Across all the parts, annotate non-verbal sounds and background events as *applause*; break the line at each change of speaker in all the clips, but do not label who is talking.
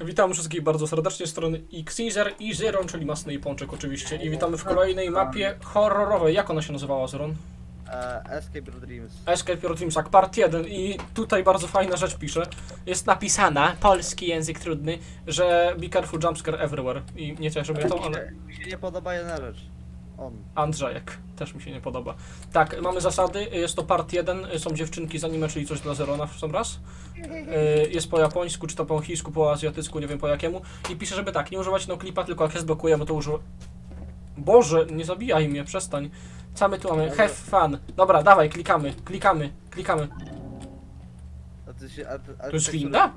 Witam wszystkich bardzo serdecznie z strony Xezer i Zeron, czyli Masny i Pączek oczywiście. I witamy w kolejnej mapie horrorowej. Jak ona się nazywała, Zeron?
E, Escape from Dreams.
Escape Your Dreams, tak, part 1 i tutaj bardzo fajna rzecz pisze. Jest napisana, polski język trudny, że be careful jumpscare everywhere. I nie cieszy mnie to, ale
Mi się nie podoba jedna rzecz.
Andrzejek też mi się nie podoba. Tak, mamy zasady, jest to part 1, są dziewczynki z anime, czyli coś dla Zerona w sam raz. *laughs* Y, Jest po japońsku, czy to po chińsku, po azjatycku, nie wiem po jakiemu. I pisze, żeby tak, nie używać no klipa, tylko jak się zblokujemy, to używa... Boże, nie zabijaj mnie, przestań. Co my tu mamy? Have fun. Dobra, dawaj, klikamy, klikamy, klikamy.
A ty się, a, a
To jest
ty-
winda?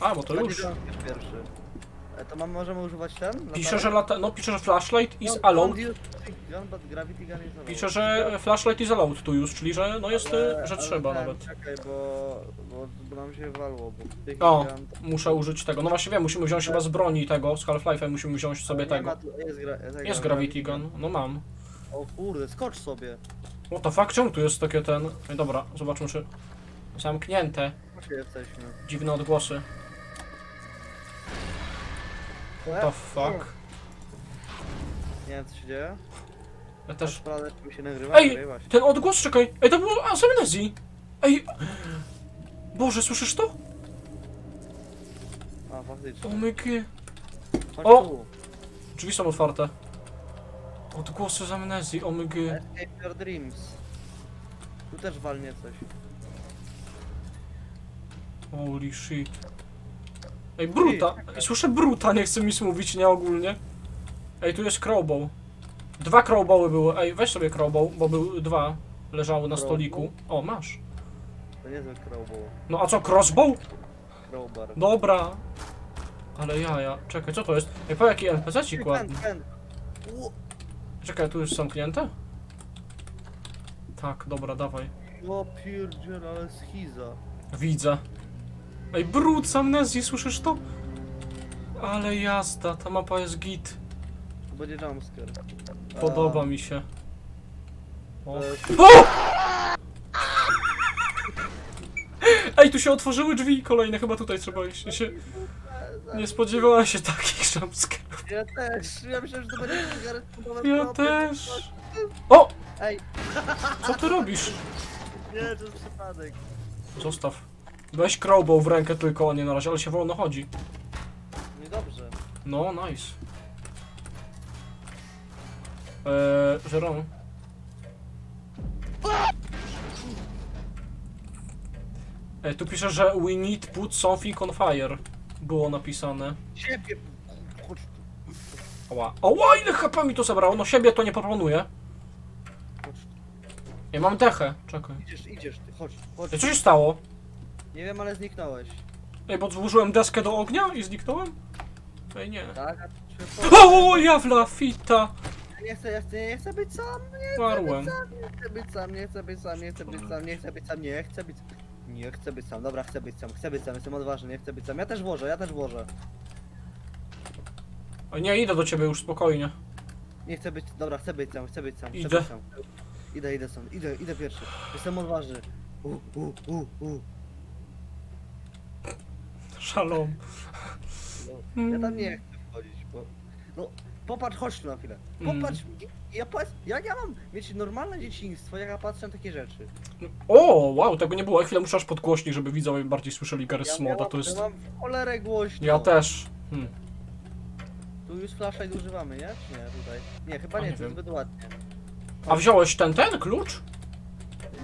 A, bo to już.
pierwszy. E, to mam, możemy używać ten?
Pisze, że
Latarek?
lata... no pisze, że flashlight is
Don't-
allowed.
don't use gun, but gravity gun is allowed.
Pisze, że flashlight is allowed tu już, czyli że no jest, y,
Ale-
że
ale
trzeba
ten,
nawet.
Czekaj, bo, bo, bo nam się walło, bo tych
O,
gun-
muszę użyć tego. No właśnie wiem, musimy wziąć chyba z broni tego, z Half-Life'a musimy wziąć sobie
nie
tego.
ma tu- Jest, gra, jest,
Jest Gravity Gun, no mam.
O kurde, skocz sobie.
What the fuck, czemu tu jest takie ten... Ej, dobra, zobaczmy czy... Zamknięte.
Gdzie jesteśmy?
Dziwne odgłosy. What the fuck?
Nie wiem co się dzieje.
Ja
Też sprawdzę, czy mi się nagrywa.
Ej!
Nagrywa się.
Ten odgłos, czekaj! Ej, to było a, z amnezji! Ej! Boże, słyszysz to?
A, faktycznie. Chodź
o!
tu.
Drzwi są otwarte. Odgłosy z amnezji, omygy.
Escape your dreams. Tu też walnie coś.
Holy shit. Ej, bruta! Słyszę bruta, nie chce mi mówić, nie ogólnie. Ej, tu jest crowbow. Dwa crowbowy były. Ej, weź sobie crowbow, bo były dwa. Leżały na
Crowbow?
stoliku. O, masz.
To niezły crowbar.
No a co, crossbow?
Crowbar.
Dobra. Ale jaja. Czekaj, co to jest? Ej, po jaki ładny.
pęd. U,
Czekaj, tu jest zamknięte? Tak, dobra, dawaj.
O pierdziel, ale schiza.
Widzę. Ej, brud z amnezji, słyszysz to? Ale jazda, ta mapa jest git.
To będzie jumpscare.
Podoba mi się. O. O! *laughs* Ej, tu się otworzyły drzwi kolejne, chyba tutaj trzeba iść. Ja się nie spodziewałem się takich jumpscarów.
Ja też, ja myślałem, że to będzie cigaret
Ja też. O!
Ej,
Co ty robisz?
nie, to jest przypadek.
Zostaw. Weź crowbow w rękę tylko, a nie na razie, ale się wolno chodzi.
I dobrze.
No, nice. Eee, Żeron. Ej, tu pisze, że we need put something on fire. Było napisane.
Ciebie, chodź tu.
Oła. Oła, ile HP mi to zabrało? No siebie to nie proponuję.
Chodź tu.
Ja mam dechę. Czekaj.
Idziesz, idziesz ty, chodź, chodź.
Ej, co się stało?
Nie wiem, ale zniknąłeś.
Ej, bo złożyłem deskę do ognia i zniknąłem? Ej, nie.
Tak? A czy-
O, jawla, fita!
Ja nie chcę, ja chcę, nie chcę być sam,
Warłem.
nie chcę być sam, nie chcę być sam, nie chcę być sam, nie chcę być sam, nie chcę być Nie chcę być sam, dobra, chcę być sam, chcę być sam, jestem odważny, nie chcę być sam. Ja też włożę, ja też włożę.
Ej, nie, idę do ciebie już spokojnie.
Nie chcę być, dobra, chcę być sam, chcę być sam, chcę
Idę.
być sam. Idę, idę sam, idę, idę pierwszy. Jestem odważny. U, u, u, u.
Szalom.
No, ja tam nie chcę wchodzić, bo... No, popatrz, chodź tu na chwilę.
Mm.
Popatrz, ja patrz, jak ja mam mieć normalne dzieciństwo, jak ja patrzę na takie rzeczy.
O, wow, tego nie było. Ja chwilę muszę aż podgłośnić, żeby widzowie bardziej słyszeli Garys
Ja, ja,
To jest...
ja mam w cholerę głośno.
Ja też. Hmm.
Tu już flashlight używamy, nie? Czy nie, tutaj? Nie, chyba
A,
nie,
nie
to jest
wiem.
zbyt ładnie.
A wziąłeś ten, ten klucz?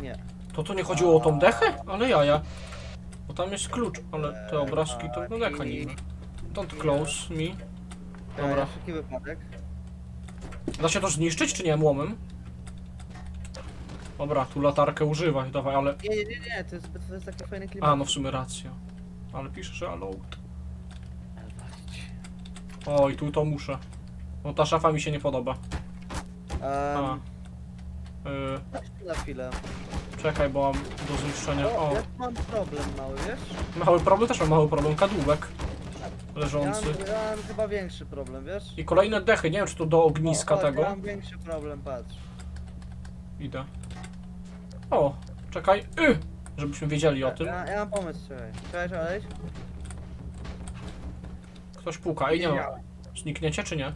Nie.
To to nie chodziło o tą dechę? Ale jaja. Tam jest klucz, ale te obrazki to no decha niby. Don't close me. Dobra.
Szybki wypadek.
Da się to zniszczyć, czy nie, młomem? Dobra, tu latarkę używaj, dawaj, ale...
Nie, nie, nie, nie, to jest, to jest taki fajny klimat.
A, no w sumie racja. Ale pisze, że allowed. Oj, tu to muszę. No ta szafa mi się nie podoba. A.
Um,
Yy,
na chwilę.
Czekaj, bo mam do zniszczenia...
O,
O,
ja tu mam problem mały, wiesz?
mały problem, też mam mały problem. Kadłubek.
Ja
Leżący.
mam, ja mam chyba większy problem, wiesz?
I kolejne dechy, nie wiem czy to do ogniska
o,
tego.
Ja mam większy problem, patrz.
Idę. O, czekaj. Y! żebyśmy wiedzieli o tym.
Ja, ja mam pomysł, czekaj. Czekaj, czekaj.
Ktoś puka. Ej, nie ma. Znikniecie czy nie?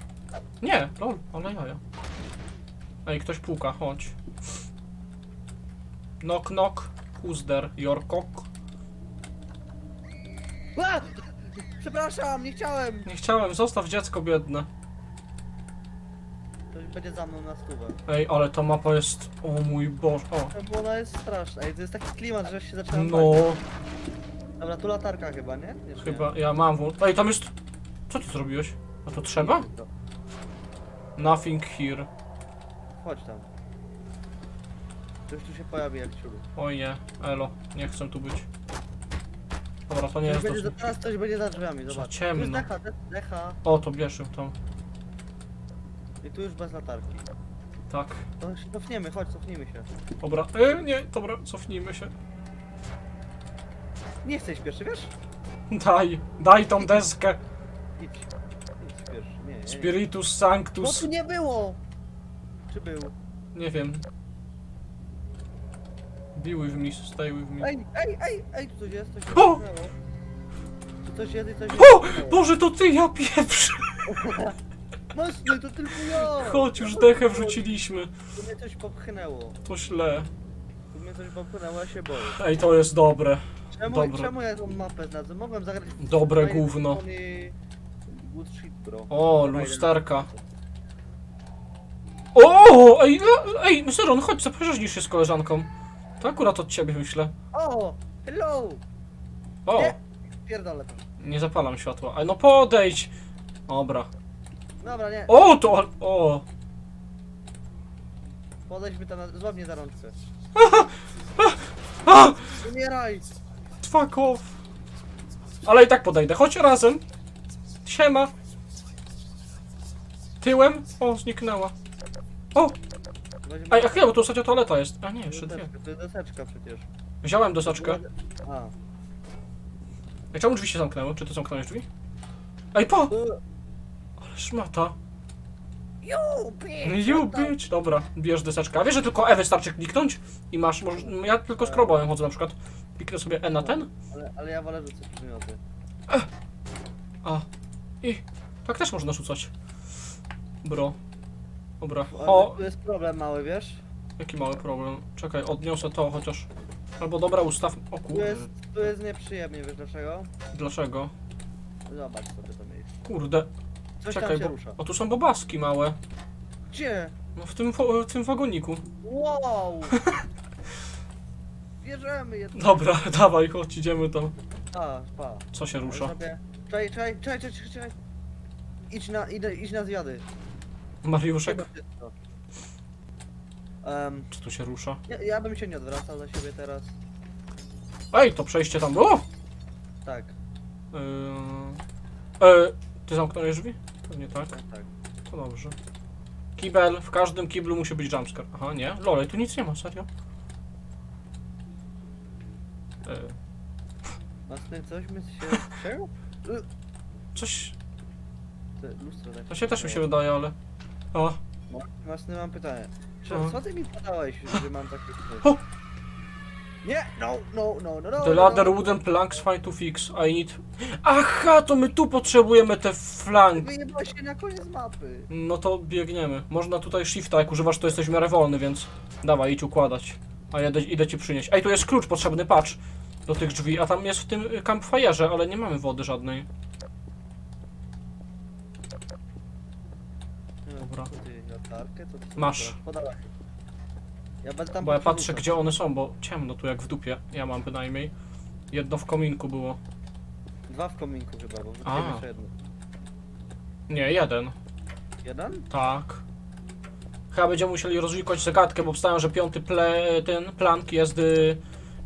Nie, lol, ale jaja. Ej, ktoś puka, chodź. Knock, knock. Who's there? Your cock?
A! Przepraszam, nie chciałem!
Nie chciałem, zostaw dziecko biedne.
Ktoś będzie za mną na stówę.
Ej, ale ta mapa jest... O mój Boże, o.
No Bo ona jest straszna. Ej, to jest taki klimat, że się zaczyna
No,
bać. Dobra, tu latarka chyba, nie? czy
chyba ja mam włą... Ej, tam jest... Co ty zrobiłeś? A to trzeba?
Nie?
Nothing here.
Chodź tam. Ktoś tu się pojawi jak ciulu.
Oj nie, elo, nie chcę tu być. Dobra, to nie
Ktoś
jest
będzie, za- teraz ktoś będzie za drzwiami, zobacz. Tu
ciemno.
jest decha, de- decha.
O, to bierz ją tam.
I tu już bez latarki.
Tak.
To się cofniemy, chodź, cofnijmy się.
Dobra, e, nie, dobra, cofnijmy się.
Nie iść pierwszy, wiesz?
Daj, daj tą deskę.
Idź. Idź pierwszy, nie, nie, nie.
Spiritus
No
Sanctus.
tu nie było! Czy był?
Nie wiem. Be with me, stay with me.
Ej, ej, ej, ej, tu coś jest, coś się
O!
popchnęło. Tu coś jest i coś
O!
jest.
Boże, to ty, ja pieprzę!
Mocny, *laughs* to tylko ja!
Chodź, już dechę wrzuciliśmy.
Tu mnie coś popchnęło.
To źle.
Tu mnie coś popchnęło, ja się boję.
Ej, to jest dobre.
Czemu,
Dobra.
czemu ja tą mapę znalazłem? Mogłem zagrać w
Dobre
Fire
gówno.
Sony Good shit, bro.
O, lusterka. O, ej, no, ej, Zeron, chodź, zaprzeżnisz się z koleżanką. To akurat od ciebie myślę.
O! Hello!
O,
Nie. Pierdolę to.
nie zapalam światła. Ej, no podejdź. Dobra.
Dobra, nie.
O, to, o.
Podejdźmy tam, na... złap mnie za rączkę.
A, *laughs*
Umieraj!
fuck off. Ale i tak podejdę, chodź razem. Siema. Tyłem? O, zniknęła. O,
Weźmy-
ej, a chyba, bo tu ostatnio toaleta jest. A nie, jeszcze dwie.
Deseczka, To jest deseczka przecież.
Wziąłem dosaczkę.
A.
Ej, czemu drzwi się zamknęły? Czy ty zamknąłeś drzwi? Ej, po! Ale szmata.
You bitch!
You bitch! Dobra, bierz deseczkę. A wiesz, że tylko E wystarczy kliknąć? I masz, może, ja tylko z chodzę na przykład. Kliknę sobie E na ten.
Ale, ale ja wolę rzucać przedmioty.
A. I. Tak też można rzucać. Bro. Dobra. O,
tu jest problem mały, wiesz?
jaki mały problem. Czekaj, odniosę to chociaż. Albo dobra, ustaw. O
Tu
kurde.
jest, tu jest nieprzyjemnie, wiesz dlaczego?
Dlaczego?
Zobacz sobie to miejsce.
Kurde.
Coś
Czekaj,
tam się
bo.
rusza.
O, tu są bobaski małe.
Gdzie?
No w tym, wo- w tym wagoniku.
Wow! *laughs* Bierzemy je.
Dobra, *laughs* dawaj, chodź, idziemy tam.
A, pa.
Co się rusza?
Czekaj, czekaj, czekaj, czekaj, czekaj. Idź na, idę, idź na zjady.
Mariuszek?
Um,
Czy tu się rusza?
ja, ja bym się nie odwracał za siebie teraz.
Ej, to przejście tam było?
Tak,
Yy... E, ty zamknąłeś drzwi? Pewnie tak.
tak, tak.
To dobrze. Kibel, w każdym kiblu musi być jumpscare. Aha, nie? Lolej, tu nic nie ma, serio? E,
Masny, coś mi się... *laughs* Czego?
Coś...
te Lustro tak.
To się też mi się wydaje, ale... O,
Masny, mam pytanie. Czy,
No.
co ty mi podałeś, że mam takie...
O!
Nie! No, no, no, no, no.
the
no,
ladder
no.
wooden planks fine to fix. I need... Aha, to my tu potrzebujemy te flank.
Wyjebałeś się na koniec mapy.
No to biegniemy. Można tutaj shifta, jak używasz, to jesteś w miarę wolny, więc... Dawaj, idź układać. A ja idę, idę ci przynieść. Ej, tu jest klucz potrzebny, patrz. Do tych drzwi, a tam jest w tym y, campfire'ze, ale nie mamy wody żadnej.
Nie,
Dobra.
Co Co ty
Masz.
Podawaj. Ja będę tam
Bo ja patrzę, gdzie one są, bo ciemno tu jak w dupie. Ja mam bynajmniej. Jedno w kominku było.
Dwa w kominku chyba, bo
A.
wróciłem jeszcze jedno.
Nie, jeden.
Jeden?
Tak. Chyba będziemy musieli rozwikłać zagadkę, bo obstawiam, że piąty ple, ten plank jest y,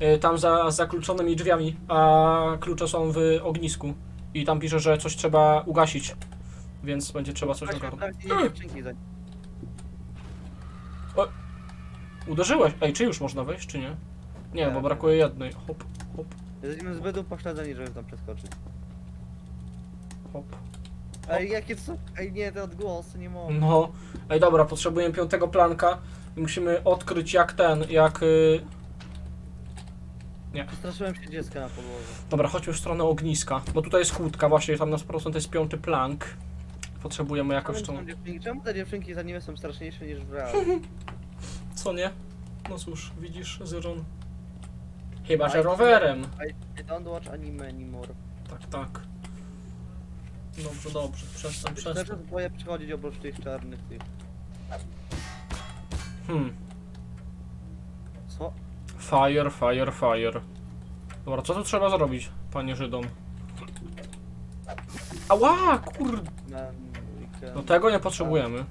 y, tam za zakluczonymi drzwiami, a klucze są w ognisku. I tam pisze, że coś trzeba ugasić. Więc będzie trzeba coś
Właśnie
ogarnąć.
tam nie dziewczynki za...
Uderzyłeś? Ej, czy już można wejść, czy nie? Nie,
Tak.
bo brakuje jednej. Hop, hop,
Jesteśmy zbyt upośledzeni, żeby tam przeskoczyć.
hop.
Ej, jakie co? Ej, nie, te odgłosy, nie mogę.
No. Ej, dobra, potrzebujemy piątego planka i musimy odkryć jak ten, jak... Y... Nie.
Przestraszyłem się dziecka na podłodze.
Dobra, chodźmy w stronę ogniska, bo tutaj jest kłódka, właśnie tam na 100% jest piąty plank. Potrzebujemy jakoś tą...
Czemu te dziewczynki z anime są straszniejsze niż w realu? *laughs*
Co nie? No cóż, widzisz, Zyron? Chyba, że rowerem.
I don't watch anime anymore.
Tak, tak. Dobrze, dobrze, przestań,
Też
przestań.
boję przychodzić oprócz tych czarnych tych.
Hmm.
Co?
Fire, fire, fire. Dobra, co tu trzeba zrobić, panie Żydom? Ała, kurde.
Man, weekend.
No tego nie potrzebujemy.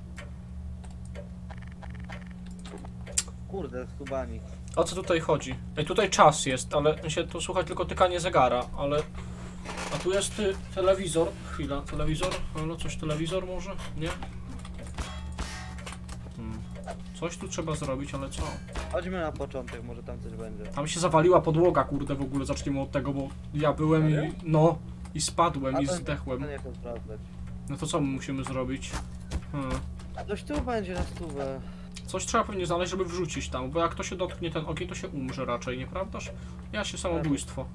Kurde, skubani.
O co tutaj chodzi? Ej, tutaj czas jest, ale się tu słuchać tylko tykanie zegara, ale... A tu jest y, telewizor. Chwila, telewizor? Halo, coś telewizor może? Nie? Hmm. Coś tu trzeba zrobić, ale co?
Chodźmy na początek, może tam coś będzie.
Tam się zawaliła podłoga, kurde, w ogóle zacznijmy od tego, bo ja byłem i...
Serio?
No, i spadłem, i
to-
zdechłem.
To nie chcę sprawdzać.
No to co my musimy zrobić? Hmm.
Coś tu będzie na stówę.
Coś trzeba pewnie znaleźć, żeby wrzucić tam, bo jak to się dotknie ten ogień, to się umrze raczej, nieprawdaż? Ja się samobójstwo.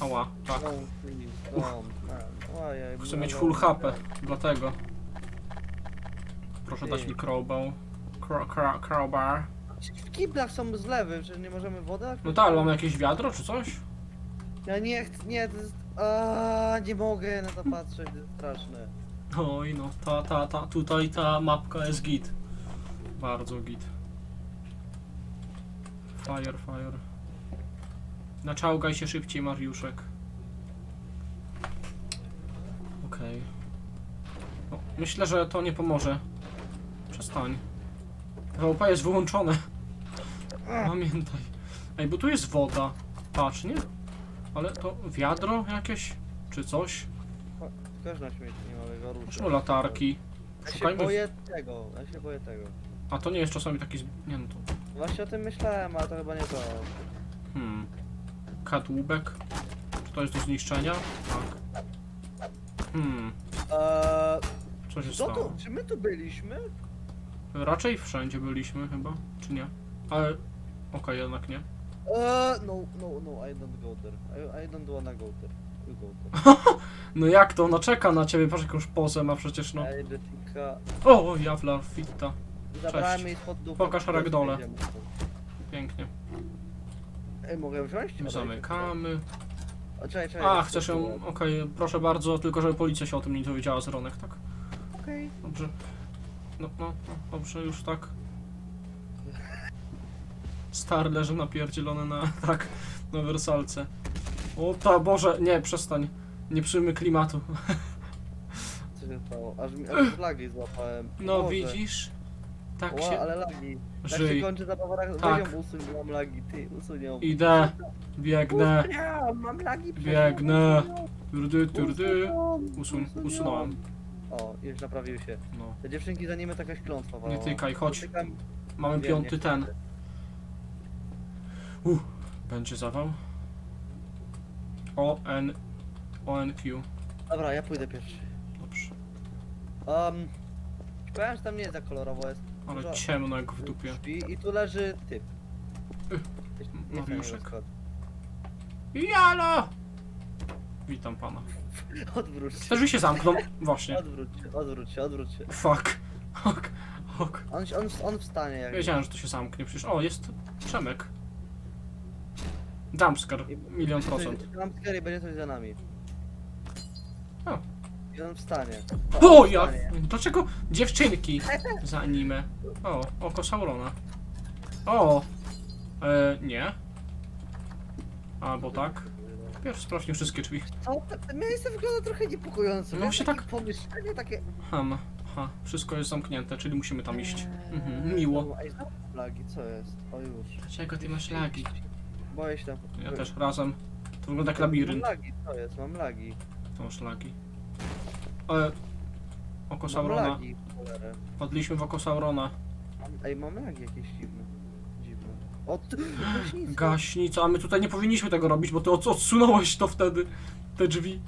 Ała, tak.
No, please, don't, man. Ojej,
Chcę
no,
mieć
no,
full
no.
HP, dlatego. Proszę dać mi crowbar. Cro, cro, crowbar.
W kiblach są zlewy, że nie możemy wodę?
No tak, ale mamy jakieś wiadro czy coś?
Ja nie chcę, nie, to jest... A, nie mogę na to patrzeć, to jest straszne.
Oj no, ta, ta, ta, tutaj ta mapka jest git. Bardzo git. Fire, fire. Naczałgaj się szybciej, Mariuszek. Okej. No, myślę, że to nie pomoże. Przestań. VP jest wyłączone. Pamiętaj. Ej, bo tu jest woda. Patrz, nie? Ale to wiadro jakieś? Czy coś?
Też na śmieci nie mamy ruszyć.
Szło latarki.
Ja się
Szukajmy-
boję tego, ja się boję tego.
A to nie jest czasami taki... z- Nie no to...
Właśnie o tym myślałem, ale to chyba nie to.
Hmm. Kadłubek. Czy to jest do zniszczenia? Tak. Hmm.
Eee,
Co się
co tu,
stało?
czy my tu byliśmy?
Raczej wszędzie byliśmy chyba, czy nie? Ale... Okej, jednak nie.
Eee, no, no, no, I don't go there. I, I don't wanna go there. You go there. *laughs*
No jak to? Ona czeka na ciebie, patrz jakąś pozę ma przecież no.
Jessica.
O, Jawla, fitta.
Zabrałem jej spod.
Pokaż ragdole. Pięknie.
Ej, mogę wziąć?
Zamykamy.
O, czekaj, czekaj.
A, chcesz ją... Okej, proszę bardzo, tylko żeby policja się o tym nie dowiedziała z Ronek, tak?
Okej.
Dobrze. No, no, no, dobrze, już tak. Star leży napierdzielony na, *laughs* tak, na wersalce. O ta Boże, nie, przestań. Nie przyjmy klimatu. *laughs*
Co się stało? Aż mi aż lagi złapałem.
No
Boże.
widzisz? Tak
Ła,
się...
ale lagi. Tak się
Żyj.
kończy zabawa, tak. Weź ją usuń, bo mam lagi, ty, usuń ją.
Idę. Biegnę.
Nie, mam lagi,
Biegnę.
usuń
Turdy, turdy.
usuń
Usuń,
usuń
usunąłem.
O, już naprawił się.
No.
Te dziewczynki za nimi to jakaś klątwa
Nie tykaj, chodź.
Dotykam-
Mamy
Wiem,
piąty
nie
ten. Uh, będzie zawał. O, N, O, N, Q.
Dobra, ja pójdę pierwszy.
Dobrze.
Um, powiem, że tam nie jest za kolorowo, jest
Ale
dużo
ciemno jak w dupie.
drzwi i tu leży typ.
Mariuszek. Jalo! Witam pana.
Odwróć
Te
się,
drzwi się zamkną. Właśnie.
odwróć się, odwróć się, odwróć się.
Fuck. Ok. Ok.
On, on, on wstanie jak...
Wiedziałem, że to się zamknie. Przecież. O, jest Przemek. Dumpsker. Milion procent.
Mam scary, będzie coś za nami.
O.
I on wstanie.
O, ja. Dlaczego dziewczynki *laughs* za anime? O, oko Saurona. O. E, nie. Albo tak. Pierw sprawdźmy wszystkie drzwi.
To, to miejsce wygląda trochę niepokojąco.
No
Wiesz,
się
takie
tak-
Pomieszczenie takie...
Ham. Ha, wszystko jest zamknięte, czyli musimy tam iść. Mhm, miło.
Ej, znowu lagi, co jest? O już.
Dlaczego ty masz lagi?
Boję się tam.
Ja też razem. To wygląda jak labirynt.
Mam lagi, co jest? Mam lagi.
To masz lagi. E, oko
Mam
Saurona.
lagi, cholerę.
Padliśmy w oko Saurona.
Ej, mam lagi jakieś dziwne. Dziwne. O, ty, gaśnica.
Gaśnica, a my tutaj nie powinniśmy tego robić, bo ty od- odsunąłeś to wtedy. Te drzwi.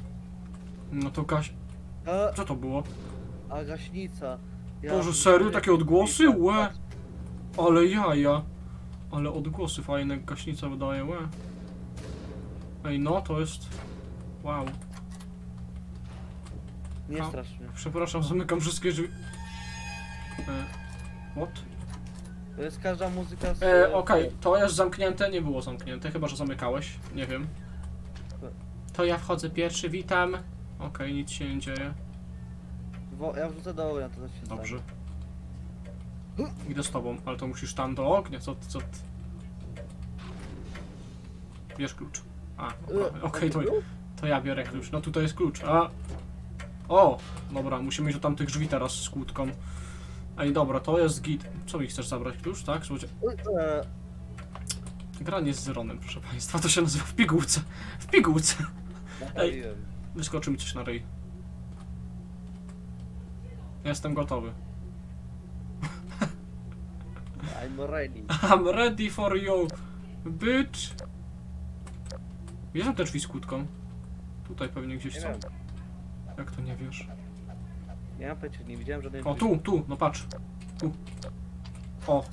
No to gaś...
A,
Co to było?
a gaśnica.
Boże,
pierdolę,
serio? Takie odgłosy? Łe. Ale jaja. Ale odgłosy fajne, gaśnica wydaje, łe. Ej, no to jest... Wow.
Nie
A.
strasz mnie.
Przepraszam, zamykam wszystkie drzwi. E, what?
To jest każda muzyka z...
E, Okej, to jest zamknięte, nie było zamknięte, chyba że zamykałeś, nie wiem. To ja wchodzę pierwszy, witam. Okej, nic się nie dzieje.
Wo- ja wrzucę do ognia, to coś się
Dobrze. Idę z tobą, ale to musisz tam do ognia, co ty, co ty? Bierz klucz. A,
stanie. E,
okej, to, to ja biorę klucz. No tutaj jest klucz, a... O! Dobra, musimy iść do tamtych drzwi teraz z kłódką. Ej, dobra, to jest git. Co mi chcesz zabrać klucz, tak? Słuchajcie,
E,
gra nie z Zeronem, proszę państwa, to się nazywa w pigułce. W pigułce!
naprawiłem.
Wyskoczy mi coś na ryj. Jestem gotowy.
I'm ready.
I'm ready for you, bitch. Gdzie są te drzwi z kłódką? Tutaj pewnie gdzieś są.
Wiem.
Jak to nie wiesz?
Nie mam pojęcia, nie widziałem żadnej
O, tu, tu, no patrz. Tu. O.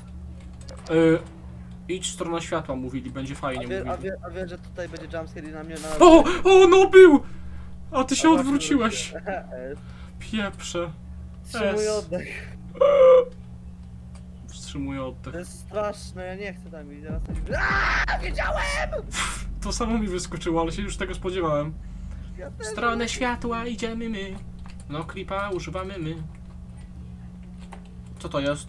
Y, idź w stronę światła, mówili, będzie
A
fajnie,
wie, a,
mówili.
wie, a wie, że tutaj będzie jumpscare i na mnie na...
O, o, no był! A ty się
właśnie
odwróciłeś.
wróciłem. E, *laughs*
Pieprze.
Wstrzymuj
Es.
oddech.
Wstrzymuję oddech.
To jest straszne, ja nie chcę tam iść, zaraz coś... Aaaa, wiedziałem!
To samo mi wyskoczyło, ale się już tego spodziewałem. W stronę światła idziemy my. No klipa używamy my. Co to jest?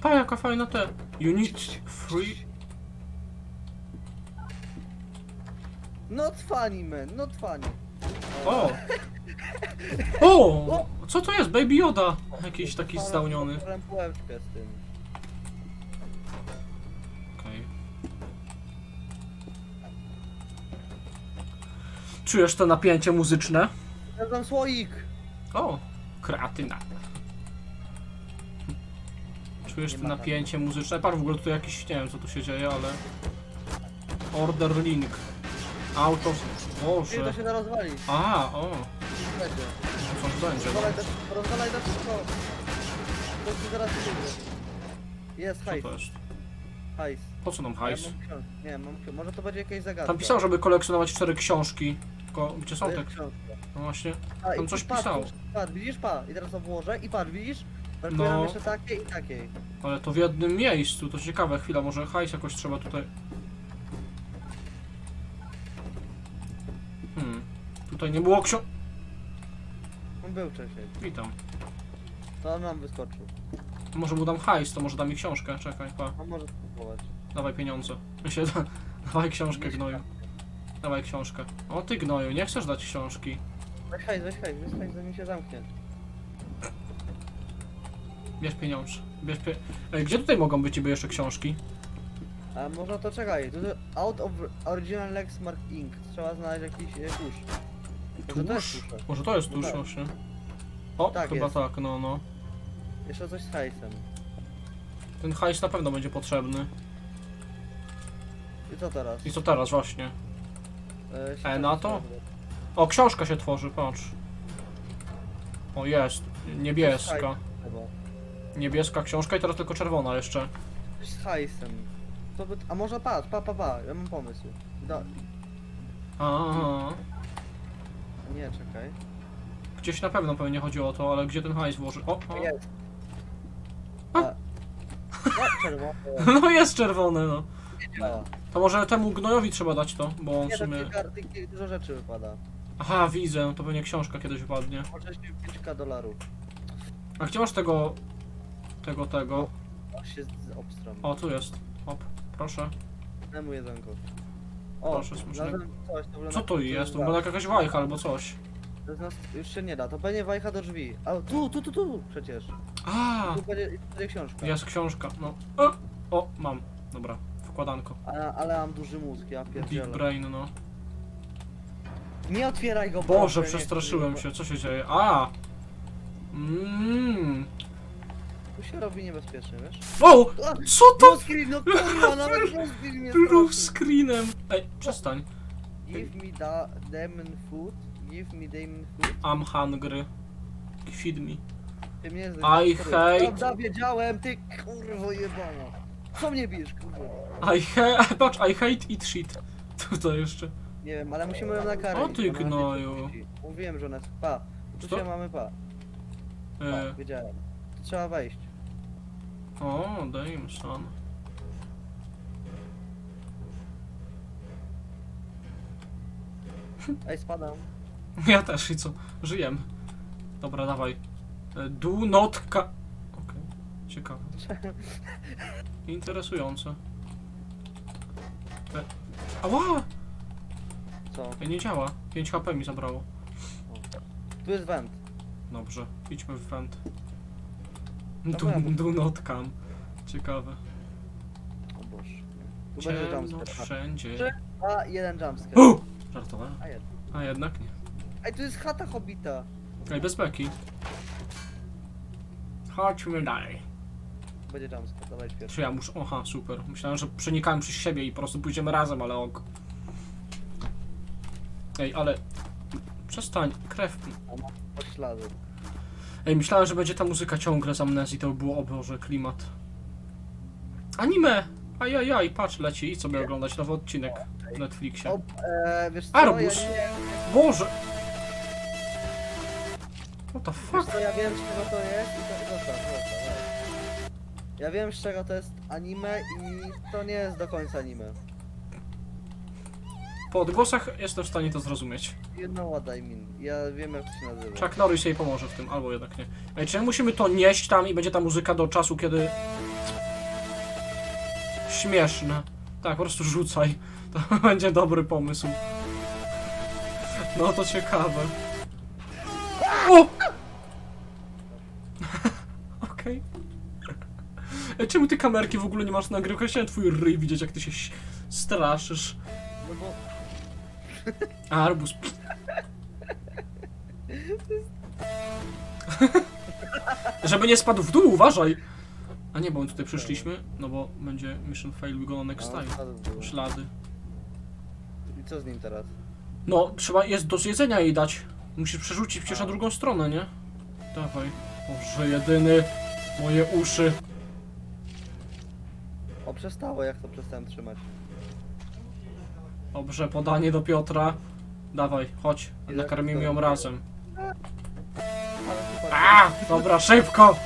Pa, jaka fajna te. Unit free.
Not funny, man, not funny.
O! *laughs* O! Co to jest? Baby Yoda! Jakiś taki zdałniony.
Z tym.
Czujesz to napięcie muzyczne?
Ja tam słoik!
O! Kreatyna. Czujesz to
ma
napięcie muzyczne? Par w ogóle tu jakiś, nie wiem co tu się dzieje, ale... Order link. Out of...
Czyli to
Boże.
się da rozwalić.
A, o.
Będzie.
Co będzie?
Rozwalaj to, rozwalaj to wszystko. To ci zaraz przyjdzie. Jest
Co
hajs,
to jest?
hajs.
Po co nam hajs?
Ja mam. Nie, mam książkę. Może to będzie jakaś zagadka.
Tam pisał, żeby kolekcjonować cztery książki. Tylko gdzie są te... No właśnie.
A,
Tam coś
patrz,
pisało.
Patrz, widzisz, pa. I teraz to włożę i patrz, widzisz? Brakuje
No.
nam jeszcze takiej i takiej.
Ale to w jednym miejscu, to ciekawe, chwila, może hajs jakoś trzeba tutaj... Hmm, tutaj nie było ksio...
On był wcześniej.
Witam.
To on nam wyskoczył.
Może mu dam hajs, to może dam mi książkę, czekaj, pa.
On może spróbować.
Dawaj pieniądze. Myślę, da... *laughs* dawaj książkę, gnoju. Dawaj książkę. O ty gnoju, nie chcesz dać książki.
Weź hajs, weź hajs, weź hajs, zanim się zamknie.
Bierz pieniądze. Bierz pie... Ej, gdzie tutaj mogą być niby jeszcze książki?
A można to czekaj, to jest out of original Lexmark Inc. Trzeba znaleźć jakiś e, tusz. Może to jest
Tusz?
tusze.
Może to jest
No
tusz
tak.
właśnie. O,
Tak
chyba
jest.
tak, no no.
Jeszcze coś z hajsem.
Ten hajs na pewno będzie potrzebny.
I co teraz?
I co teraz właśnie?
E, się
E, na to? O, książka się tworzy, patrz. O, jest. Niebieska. Niebieska książka i teraz tylko czerwona jeszcze.
Coś z hajsem. To by... A może patrz, pa, pa, pa, ja mam pomysł. Da...
Aha.
Nie, czekaj.
Gdzieś na pewno pewnie chodziło o to, ale gdzie ten hajs włoży? O, o.
Jest.
A.
A. Czerwone. *laughs*
No jest czerwone, no.
A.
To może temu gnojowi trzeba dać to, bo on w
Nie,
sumie...
dużo rzeczy wypada.
Aha, widzę, to pewnie książka kiedyś wypadnie.
Może się 5k dolarów.
A gdzie masz tego... Tego, tego?
Aż się z- obstram.
O, tu jest. Hop, proszę.
Daj mu jedzonko. O,
Proszę, smacznego.
znalazłem coś, to wygląda
Co to jest? To
da.
wygląda jak jakaś wajcha albo coś.
To jest nas już się nie da, to będzie wajcha do drzwi. A tu, tu, tu, tu, przecież.
A,
Tu będzie, tu będzie książka.
jest książka, no. O, o mam. Dobra, wkładanko.
Ale, ale mam duży mózg, ja
Big
pierdzielę.
brain, no.
Nie otwieraj go,
Boże,
nie
przestraszyłem się, co się dzieje? A! Mmm.
Tu się robi niebezpiecznie, wiesz?
O!
A,
Co to?
blue screen, no kurwa, *laughs* nawet blue screen mnie
Blue screenem. Ej, przestań.
Give me da, demon food, give me demon food.
I'm hungry. Feed me.
Ty mnie.
I hate-
Prawda, wiedziałem, ty kurwo jebana. Co mnie bijesz, kurwa?
I hate, *laughs* patrz, I hate eat shit. Tutaj jeszcze.
Nie wiem, ale musimy ją nakarmić.
O ty
ona będzie
gnoju.
Mówiłem, że ona jest... Pa. Tu
Co?
się mamy pa. Pa,
E,
wiedziałem. Tu trzeba wejść.
o, Jameson. *laughs*
Ej, spadam. *laughs*
Ja też i co? Żyjemy. Dobra, dawaj. E, Do not ka... Okej, ciekawe. Interesujące. E, ała!
Co?
E, nie działa. 5 HP mi zabrało.
Tu jest węd.
Dobrze, idźmy w vent.
Dobra,
Do,
bo-
do not come. Ciekawe.
O Boże. Tu będzie
Ciemno
jumpscare.
wszędzie.
A, jeden jumpscare.
U! Żartowałem.
A, jeden.
A jednak nie.
Ej, tu jest chata hobita.
Ej, bez beki. Chodźmy dalej.
Będzie jumpscare, dawaj pierwszy.
Czy ja muszę... Oha, super. Myślałem, że przenikałem przez siebie i po prostu pójdziemy razem, ale ok. Ej, ale... Przestań, krew.
Śladu.
Ej, myślałem, że będzie ta muzyka ciągle z amnezji, to by było, o Boże, klimat. Anime! Ajajaj, patrz, leci. Idź sobie oglądać nowy odcinek w Netflixie.
O, e, wiesz co, ja nie...
Boże! What the
Wiesz
fuck?
co, ja wiem czego to jest i to... Zostaw, zostaw. Ja wiem z czego to jest anime i to nie jest do końca anime.
Po odgłosach jestem w stanie to zrozumieć.
You know what I mean. Ja wiem jak to się nazywa.
Chuck Norris jej pomoże w tym, albo jednak nie. Ej, czy my musimy to nieść tam i będzie ta muzyka do czasu, kiedy... Śmieszne. Tak, po prostu rzucaj. *laughs* To będzie dobry pomysł. No to ciekawe. O! Okej. Ej, czemu ty kamerki w ogóle nie masz nagrywka? Chciałem twój ryj widzieć, jak ty się straszysz.
No bo...
Arbus. *laughs* Żeby nie spadł w dół, uważaj! A nie, bo my tutaj przyszliśmy, no bo będzie mission fail, we go on next
No,
time. Ślady.
I co z nim teraz?
No, trzeba jest do zjedzenia jej dać. Musisz przerzucić przecież na drugą stronę, nie? Dawaj. Boże, jedyny. Moje uszy.
O, przestało, jak to przestałem trzymać.
Dobrze, podanie do Piotra. Dawaj, chodź.
Ile
Nakarmimy ją razem. A, dobra, szybko!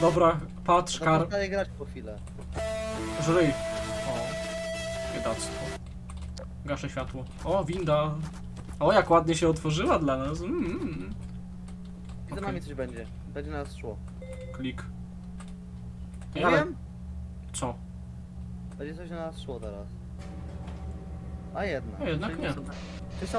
Dobra, patrz,
No
kar...
przestaje grać po chwilę.
Żryj. O, biedactwo. Gaszę światło. O, winda. O, jak ładnie się otworzyła dla nas. Mm, mm.
I za
Okej.
nami coś będzie. Będzie na nas szło.
Klik.
Nie
ale
wiem.
co?
Będzie coś na nas szło teraz. A jednak.
A jednak
Czyli
nie.
są- Czy są...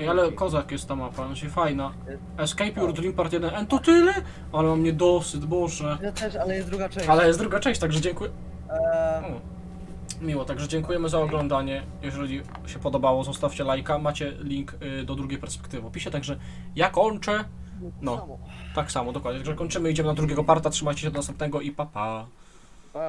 Ej, ale kozak jest ta mapa, się fajna. Escape Your Dream Part 1. En to tyle? Ale mam niedosyt, boże.
Ja też, ale jest druga część.
Ale jest druga część, także dziękuję.
Eee,
O, miło, także dziękujemy za oglądanie. Jeżeli się podobało, zostawcie lajka. Macie link y, do drugiej perspektywy w opisie, także ja kończę. no.
samo.
Tak samo, dokładnie. Także kończymy, idziemy na drugiego parta. Trzymajcie się do następnego i pa pa.
Pa.